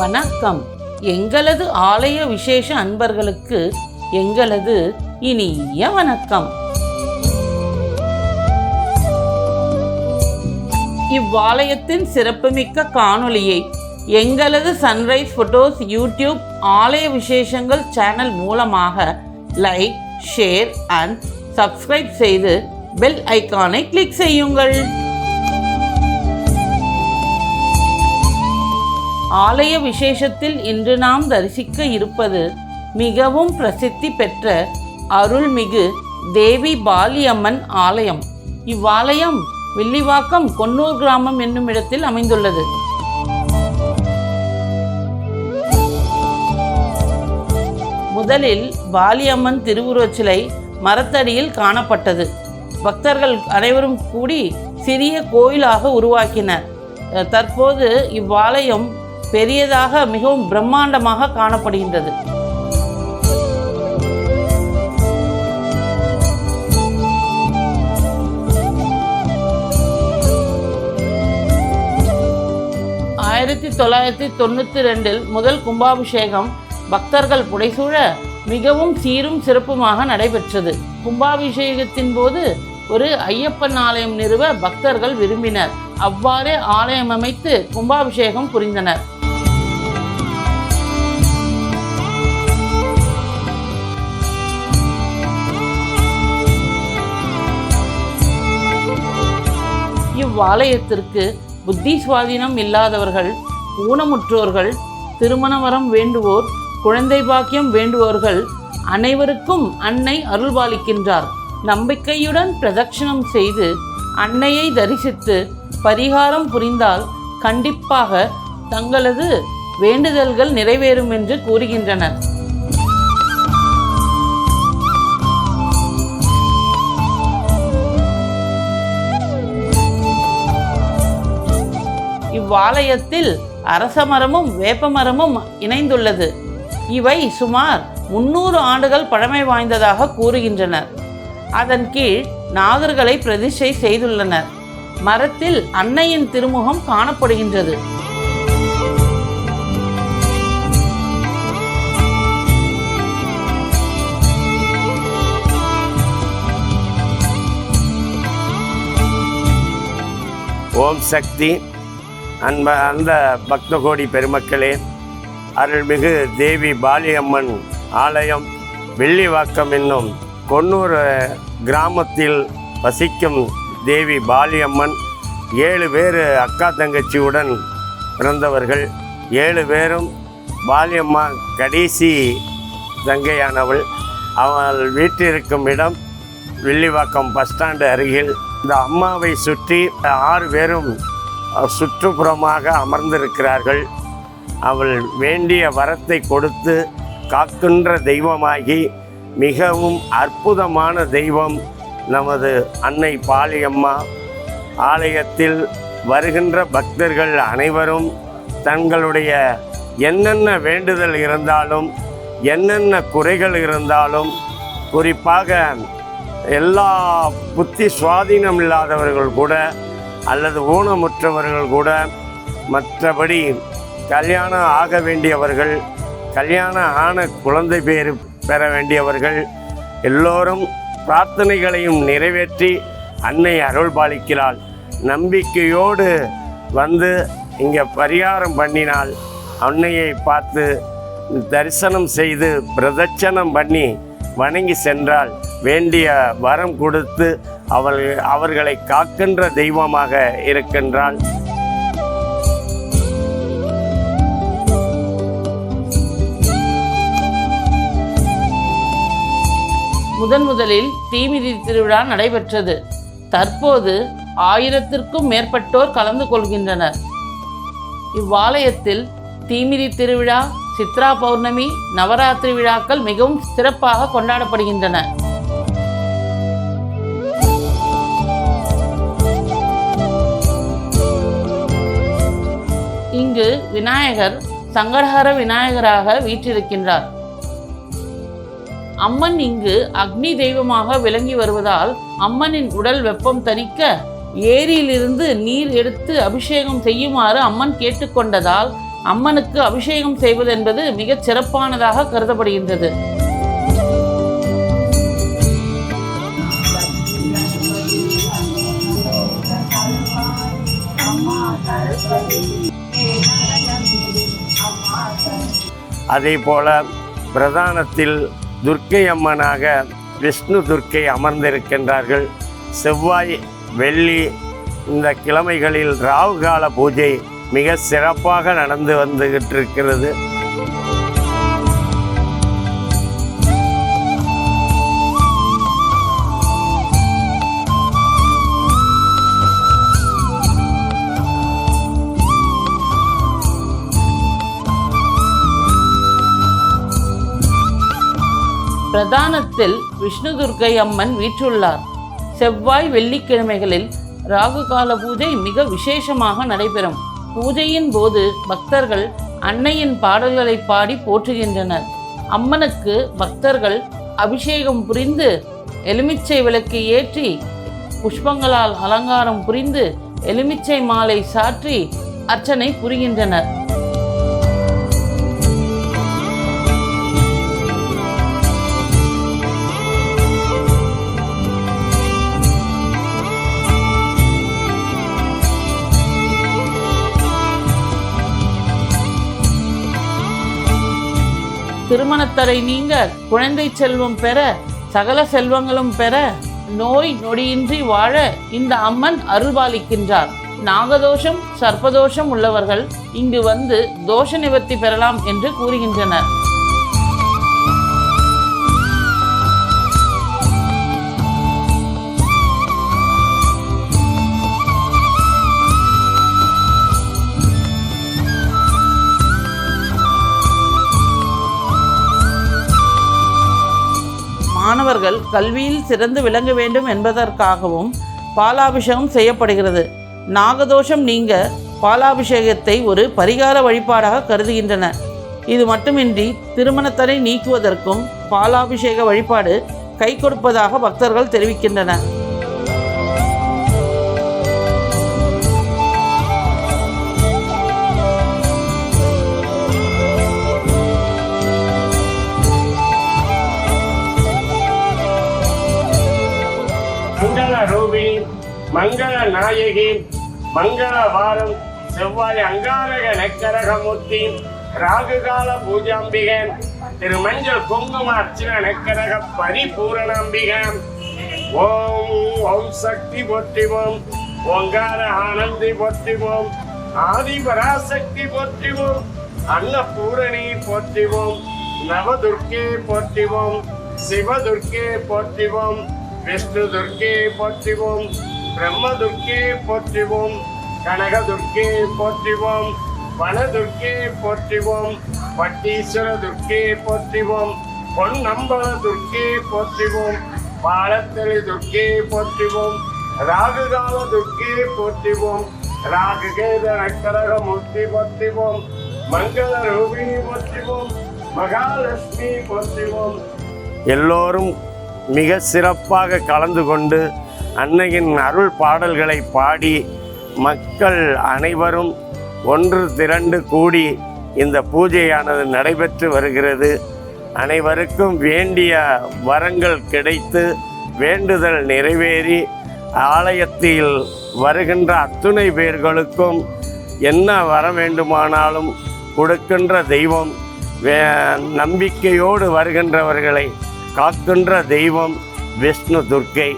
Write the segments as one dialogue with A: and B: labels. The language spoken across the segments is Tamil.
A: வணக்கம். எங்களது ஆலய விசேஷ அன்பர்களுக்கு எங்களது இனிய வணக்கம். இவ்வாலயத்தின் சிறப்புமிக்க காணொளியை எங்களது சன்ரைஸ் ஃபோட்டோஸ் யூடியூப் ஆலய விசேஷங்கள் சேனல் மூலமாக லைக் ஷேர் அண்ட் சப்ஸ்கிரைப் செய்து பெல் ஐக்கானை கிளிக் செய்யுங்கள். ஆலய விசேஷத்தில் இன்று நாம் தரிசிக்க இருப்பது மிகவும் பிரசித்தி பெற்ற அருள்மிகு தேவி பாலியம்மன் ஆலயம். இவ்வாலயம் வில்லிவாக்கம் கொன்னூர் கிராமம் என்னும் இடத்தில் அமைந்துள்ளது. முதலில் பாலியம்மன் திருவுருவச்சிலை மரத்தடியில் காணப்பட்டது. பக்தர்கள் அனைவரும் கூடி சிறிய கோயிலாக உருவாக்கினர். தற்போது இவ்வாலயம் பெரியதாக மிகவும் பிரம்மாண்டமாக காணப்படுகின்றது. ஆயிரத்தி தொள்ளாயிரத்தி தொண்ணூற்றி ரெண்டில் முதல் கும்பாபிஷேகம் பக்தர்கள் புடைசூழ மிகவும் சீரும் சிறப்புமாக நடைபெற்றது. கும்பாபிஷேகத்தின் போது ஒரு ஐயப்பன் ஆலயம் நிறுவ பக்தர்கள் விரும்பினர். அவ்வாறே ஆலயம் அமைத்து கும்பாபிஷேகம் புரிந்தனர். இவ்வாலயத்திற்கு புத்தி சுவாதீனம் இல்லாதவர்கள் ஊனமுற்றோர்கள் திருமணவரம் வேண்டுவோர் குழந்தை பாக்கியம் வேண்டுவோர்கள் அனைவருக்கும் அன்னை அருள்பாலிக்கின்றார். நம்பிக்கையுடன் பிரதட்சணம் செய்து அன்னையை தரிசித்து பரிகாரம் புரிந்தால் கண்டிப்பாக தங்களது வேண்டுதல்கள் நிறைவேறும் என்று கூறுகின்றனர். இவ்வாலயத்தில் அரச மரமும் வேப்ப மரமும் இணைந்துள்ளது. இவை சுமார் முன்னூறு ஆண்டுகள் பழமை வாய்ந்ததாக கூறுகின்றனர். அதன் கீழ் நாகர்களை பிரதிஷ்டை செய்துள்ளனர். மரத்தில் அன்னையின் திருமுகம் காணப்படுகின்றது.
B: ஓம் சக்தி. அன்ப அந்த பக்த கோடி பெருமக்களே அருள்மிகு தேவி பாலியம்மன் ஆலயம் வெள்ளிவாக்கம் என்னும் கொன்னூர் கிராமத்தில் வசிக்கும் தேவி பாலியம்மன் ஏழு பேர் அக்கா தங்கச்சியுடன் பிறந்தவர்கள். ஏழு பேரும் பாலியம்மா கடைசி தங்கையானவள். அவள் வீட்டிருக்கும் இடம் வெள்ளிவாக்கம் பஸ் ஸ்டாண்டு அருகில். இந்த அம்மாவை சுற்றி ஆறு பேரும் சுற்றுப்புறமாக அமர்ந்திருக்கிறார்கள். அவள் வேண்டிய வரத்தை கொடுத்து காக்கின்ற தெய்வமாகி மிகவும் அற்புதமான தெய்வம் நமது அன்னை பாளியம்மா ஆலயத்தில் வருகின்ற பக்தர்கள் அனைவரும் தங்களுடைய என்னென்ன வேண்டுதல் இருந்தாலும் என்னென்ன குறைகள் இருந்தாலும் குறிப்பாக எல்லா புத்தி சுவாதீனம் இல்லாதவர்கள் கூட அல்லது ஊனமுற்றவர்கள் கூட மற்றபடி கல்யாணம் ஆக வேண்டியவர்கள் கல்யாணம் ஆன குழந்தை பேர் பெற வேண்டியவர்கள் எல்லோரும் பிரார்த்தனைகளையும் நிறைவேற்றி அன்னை அருள் பாலிக்கிறாள். நம்பிக்கையோடு வந்து இங்கே பரிகாரம் பண்ணினால் அன்னையை பார்த்து தரிசனம் செய்து பிரதட்சணம் பண்ணி வணங்கி சென்றால் வேண்டிய வரம் கொடுத்து அவள் அவர்களை காக்கின்ற தெய்வமாக இருக்கின்றாள்.
A: முதன் முதலில் தீமிதி திருவிழா நடைபெற்றது. தற்போது ஆயிரத்திற்கும் மேற்பட்டோர் கலந்து கொள்கின்றனர். இவ்வாலயத்தில் தீமிதி திருவிழா சித்ரா பௌர்ணமி நவராத்திரி விழாக்கள் மிகவும் சிறப்பாக கொண்டாடப்படுகின்றன. இங்கு விநாயகர் சங்கடஹர விநாயகராக வீற்றிருக்கின்றார். அம்மன் இங்கு அக்னி தெய்வமாக விளங்கி வருவதால் அம்மனின் உடல் வெப்பம் தணிக்க ஏரியிலிருந்து நீர் எடுத்து அபிஷேகம் செய்யுமாறு அம்மன் கேட்டுக்கொண்டதால் அம்மனுக்கு அபிஷேகம் செய்வது என்பது மிகச் சிறப்பானதாக கருதப்படுகின்றது.
B: அதே போல பிரதானத்தில் துர்க்கை அம்மனாக விஷ்ணு துர்க்கை அமர்ந்திருக்கின்றார்கள். செவ்வாய் வெள்ளி இந்த கிழமைகளில் ராகு கால பூஜை மிக சிறப்பாக நடந்து வந்துகிட்டு இருக்கிறது
A: பிரதானத்தில் விஷ்ணு துர்க்கை அம்மன் வீற்றுள்ளார் செவ்வாய் வெள்ளிக்கிழமைகளில் ராகு கால பூஜை மிக விசேஷமாக நடைபெறும். பூஜையின் போது பக்தர்கள் அன்னையின் பாடல்களை பாடி போற்றுகின்றனர். அம்மனுக்கு பக்தர்கள் அபிஷேகம் புரிந்து எலுமிச்சை விளக்கு ஏற்றி புஷ்பங்களால் அலங்காரம் புரிந்து எலுமிச்சை மாலை சாற்றி அர்ச்சனை புரிகின்றனர். திருமணத்தடை நீங்க குழந்தை செல்வம் பெற சகல செல்வங்களும் பெற நோய் நொடியின்றி வாழ இந்த அம்மன் அருள்பாலிக்கின்றார். நாகதோஷம் சர்ப்பதோஷம் உள்ளவர்கள் இங்கு வந்து தோஷ நிவர்த்தி பெறலாம் என்று கூறுகின்றனர். மாணவர்கள் கல்வியில் சிறந்து விளங்க வேண்டும் என்பதற்காகவும் பாலாபிஷேகம் செய்யப்படுகிறது. நாகதோஷம் நீங்க பாலாபிஷேகத்தை ஒரு பரிகார வழிபாடாக கருதுகின்றனர் இது மட்டுமின்றி திருமணத்தடை நீக்குவதற்கும் பாலாபிஷேக வழிபாடு கை கொடுப்பதாக பக்தர்கள் தெரிவிக்கின்றனர்.
B: நாயகி மங்கள வாரம் செவ்வாய் அங்காரக நக்கரகமூர்த்தி ராகுகால பூஜாம்பிகை திருமஞ்சள் குங்கும அர்ச்சன நக்கரக பரிபூரணாம்பிகை ஓம் ஓம் சக்தி போற்றிவோம் ஓங்கார ஆனந்தி போற்றிவோம் ஆதிபராசக்தி போற்றிவோம் அன்னபூரணி போற்றிவோம் நவதுர்க்கே போற்றிவோம் சிவதுர்க்கே போற்றிவோம் விஷ்ணு துர்க்கே போற்றிவோம் பிரம்ம துர்க்கே போற்றிவோம் கனக துர்க்கே போற்றிவோம் வனதுர்க்கே போற்றிவோம் பட்டீஸ்வர துர்க்கே போற்றிவோம் பொன்னம்பல துர்க்கே போற்றிவோம் பாலத்தளி துர்க்கே போற்றிவோம் ராகுகால துர்க்கே போற்றிவோம் ராகுகேத நக்கரக மூர்த்தி போற்றிவோம் மங்கள ரூபிணி போற்றிவோம் மகாலட்சுமி போற்றிவோம். எல்லோரும் மிக சிறப்பாக கலந்து கொண்டு அன்னையின் அருள் பாடல்களை பாடி மக்கள் அனைவரும் ஒன்று திரண்டு கூடி இந்த பூஜையானது நடைபெற்று வருகிறது. அனைவருக்கும் வேண்டிய வரங்கள் கிடைத்து வேண்டுதல் நிறைவேறி ஆலயத்தில் வருகின்ற அத்துணை பேர்களுக்கும் என்ன வர வேண்டுமானாலும் கொடுக்கின்ற தெய்வம் வே நம்பிக்கையோடு வருகின்றவர்களை காக்கின்ற தெய்வம் விஷ்ணு துர்க்கை.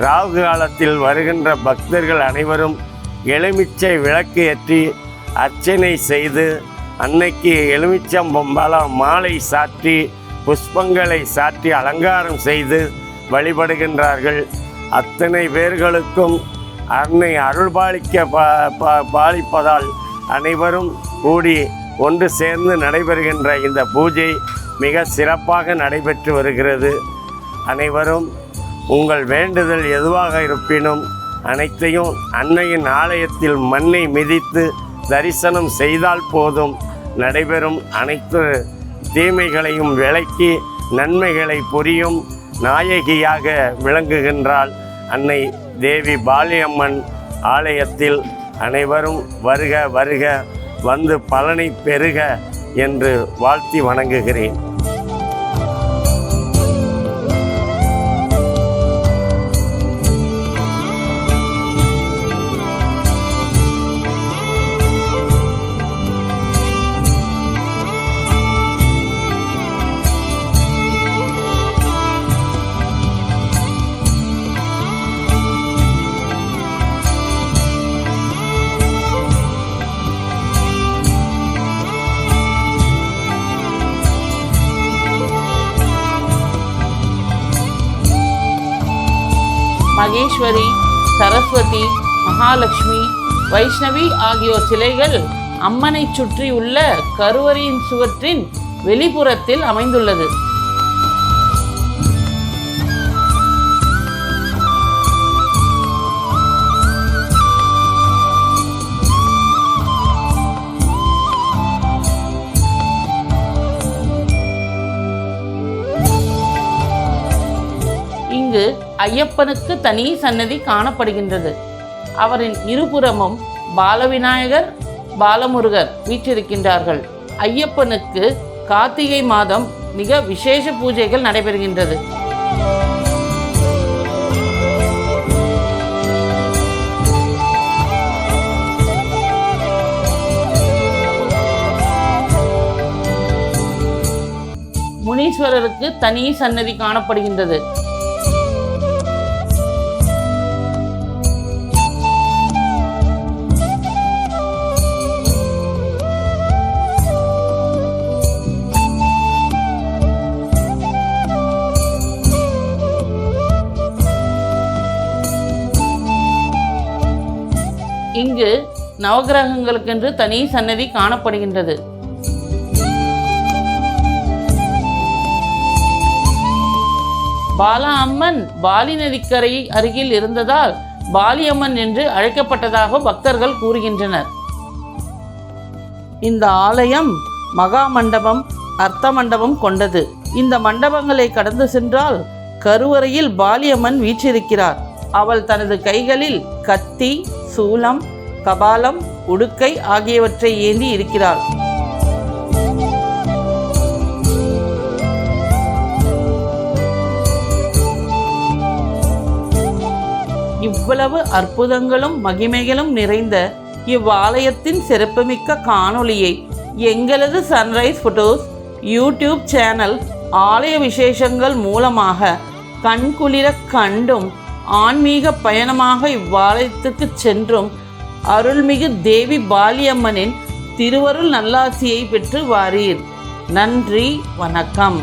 B: ராகு காலத்தில் வருகின்ற பக்தர்கள் அனைவரும் எலுமிச்சை விளக்கு ஏற்றி அர்ச்சனை செய்து அன்னைக்கு எலுமிச்சம்பழம் மாலை சாற்றி புஷ்பங்களை சாற்றி அலங்காரம் செய்து வழிபடுகின்றார்கள். அத்தனை பேர்களுக்கும் அன்னை அருள்பாலிக்க பா பா- பாலிப்பதால் அனைவரும் கூடி ஒன்று சேர்ந்து நடைபெறுகின்ற இந்த பூஜை மிக சிறப்பாக நடைபெற்று வருகிறது. அனைவரும் உங்கள் வேண்டுதல் எதுவாக இருப்பினும் அனைத்தையும் அன்னையின் ஆலயத்தில் மண்ணை மிதித்து தரிசனம் செய்தால் போதும். நடைபெறும் அனைத்து தீமைகளையும் விளக்கி நன்மைகளை புரியும் நாயகியாக விளங்குகின்றாள் அன்னை தேவி பாலியம்மன் ஆலயத்தில். அனைவரும் வருக வருக வந்து பலனை பெறுக என்று வாழ்த்தி வணங்குகிறேன்.
A: மகேஸ்வரி சரஸ்வதி மகாலட்சுமி வைஷ்ணவி ஆகியோர் சிலைகள் அம்மனை சுற்றி உள்ள கருவறையின் சுவற்றின் வெளிப்புறத்தில் அமைந்துள்ளது. ஐயப்பனுக்கு தனி சன்னதி காணப்படுகின்றது. அவரின் இருபுறமும் பாலவிநாயகர் பாலமுருகர் வீற்றிருக்கின்றார்கள். ஐயப்பனுக்கு கார்த்திகை மாதம் மிக விசேஷ பூஜைகள் நடைபெறுகின்றது. முனீஸ்வரருக்கு தனி சன்னதி காணப்படுகின்றது. நவகிரகங்களுக்கென்று தனி சன்னதி காணப்படுகின்றது. பாலா அம்மன் பாலி நதிக்கரை அருகில் இருந்ததால் பாலியம்மன் என்று அழைக்கப்பட்டதாக பக்தர்கள் கூறுகின்றனர். இந்த ஆலயம் மகா மண்டபம் அர்த்த மண்டபம் கொண்டது. இந்த மண்டபங்களை கடந்து சென்றால் கருவறையில் பாலியம்மன் வீற்றிருக்கிறார். அவள் தனது கைகளில் கத்தி சூலம் கபாலம் உடுக்கை ஆகியவற்றை ஏந்தி இருக்கிறாள். இவ்வளவு அற்புதங்களும் மகிமைகளும் நிறைந்த இவ்வாலயத்தின் சிறப்புமிக்க காணொளியை எங்களது சன்ரைஸ் ஃபோட்டோஸ் யூடியூப் சேனல் ஆலய விசேஷங்கள் மூலமாக கண்குளிர கண்டும் ஆன்மீக பயணமாக இவ்வாலயத்துக்கு சென்றும் அருள்மிகு தேவி பாலியம்மனின் திருவருள் நல்லாசியை பெற்று வாரீர். நன்றி வணக்கம்.